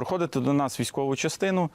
Проходите до нас в військову частину.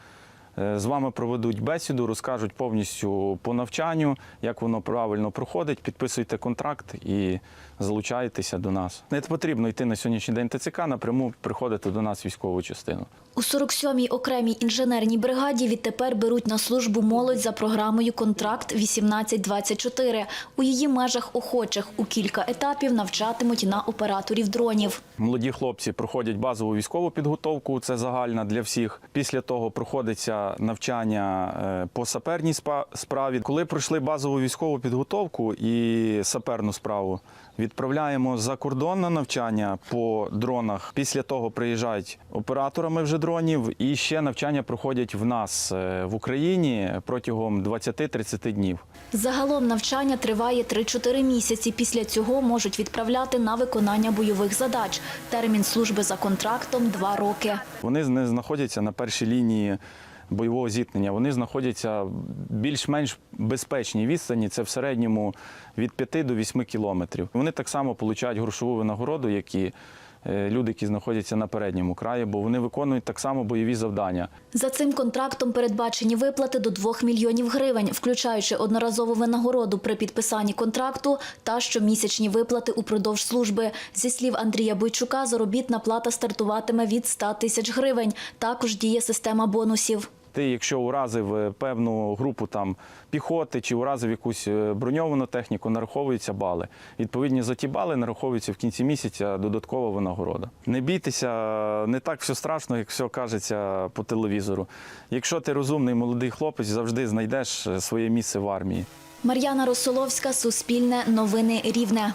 Е, З вами проведуть бесіду, розкажуть повністю по навчанню, як воно правильно проходить. Підписуйте контракт і залучаєтеся до нас. Не потрібно йти на сьогоднішній день ТЦК, напряму приходити до нас в військову частину. У 47-й окремій інженерній бригаді відтепер беруть на службу молодь за програмою «Контракт 1824». У її межах охочих у кілька етапів навчатимуть на операторів дронів. Молоді хлопці проходять базову військову підготовку, це загальна для всіх. Після того проходиться навчання е, по саперній справі. Коли пройшли базову військову підготовку і саперну справу, відправляємо за кордон на навчання по дронах. Після того приїжджають операторами вже дронів, і ще навчання проходять в нас е, в Україні протягом 20-30 днів. Загалом навчання триває 3-4 місяці. Після цього можуть відправляти на виконання бойових задач. Термін служби за контрактом – 2 роки. Вони не знаходяться на першій лінії бойового зіткнення. Вони знаходяться більш-менш безпечній відстані. Це в середньому від 5 до 8 кілометрів. Вони так само отримують грошову винагороду, як і е, люди, які знаходяться на передньому краї, бо вони виконують так само бойові завдання. За цим контрактом передбачені виплати до 2 мільйонів гривень, включаючи одноразову винагороду при підписанні контракту та щомісячні виплати упродовж служби. Зі слів Андрія Бойчука, заробітна плата стартуватиме від 100 тисяч гривень. Також діє система бонусів. Ти, якщо уразив е, певну групу там піхоти чи уразив якусь е, броньовану техніку, нараховуються бали. Відповідні за ті бали нараховується в кінці місяця додаткова винагорода. Не бійтеся, не так все страшно, як все кажеться по телевізору. Якщо ти розумний молодий хлопець, завжди знайдеш е, своє місце в армії. Мар'яна Росоловська, Суспільне, Новини Рівне.